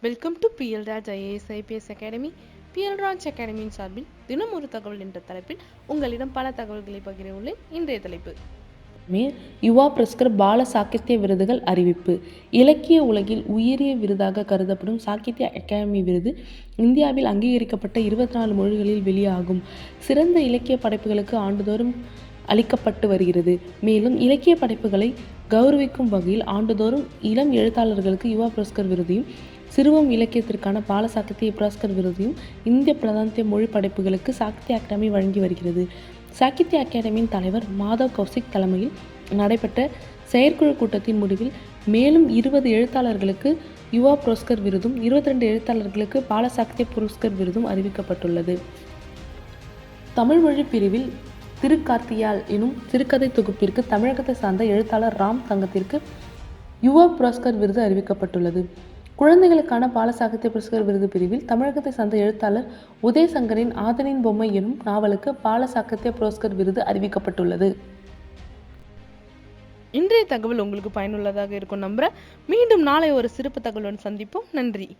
Welcome to PL Raj IAS IPS academy PL Raj அகாடமியின் சார்பில் தினம் ஒரு தகவல் என்ற தலைப்பில் உங்களிடம் பல தகவல்களை பகிர உள்ளேன். இன்றைய தலைப்பு. மேல் யுவா பிரஸ்கர் பால சாகித்ய விருதுகள் அறிவிப்பு. இலக்கிய உலகில் உயரிய விருதாக கருதப்படும் சாகித்ய அகாடமி விருது இந்தியாவில் அங்கீகரிக்கப்பட்ட இருபத்தி நாலு மொழிகளில் வெளியாகும். சிறந்த இலக்கிய படைப்புகளுக்கு ஆண்டுதோறும் அளிக்கப்பட்டு வருகிறது. மேலும் இலக்கிய படைப்புகளை கௌரவிக்கும் வகையில் ஆண்டுதோறும் இளம் எழுத்தாளர்களுக்கு யுவா புரஸ்கர் விருதையும் சிறுவம் இலக்கியத்திற்கான பால சாகித்ய புரஸ்கர் விருதையும் இந்திய பிராந்திய மொழி படைப்புகளுக்கு சாகித்ய அகாடமி வழங்கி வருகிறது. சாகித்ய அகாடமியின் தலைவர் மாதவ் கௌசிக் தலைமையில் நடைபெற்ற செயற்குழு கூட்டத்தின் முடிவில் மேலும் இருபது எழுத்தாளர்களுக்கு யுவா புரஸ்கர் விருதும் இருபத்தி ரெண்டு எழுத்தாளர்களுக்கு பால புரஸ்கர் விருதும் அறிவிக்கப்பட்டுள்ளது. தமிழ் மொழி பிரிவில் திருக்கார்த்தியால் எனும் சிறுகதை தொகுப்பிற்கு தமிழகத்தை சார்ந்த எழுத்தாளர் ராம் தங்கத்திற்கு யுவா புரஸ்கர் விருது அறிவிக்கப்பட்டுள்ளது. குழந்தைகளுக்கான பால சாகித்ய புரஸ்கர் விருது பிரிவில் தமிழகத்தை சார்ந்த எழுத்தாளர் உதயசங்கரின் ஆதனின் பொம்மை எனும் நாவலுக்கு பால சாகித்ய புரஸ்கர் விருது அறிவிக்கப்பட்டுள்ளது. இன்றைய தகவல் உங்களுக்கு பயனுள்ளதாக இருக்கும் நம்புறேன். மீண்டும் நாளை ஒரு சிறப்பு தகவலுடன் சந்திப்போம். நன்றி.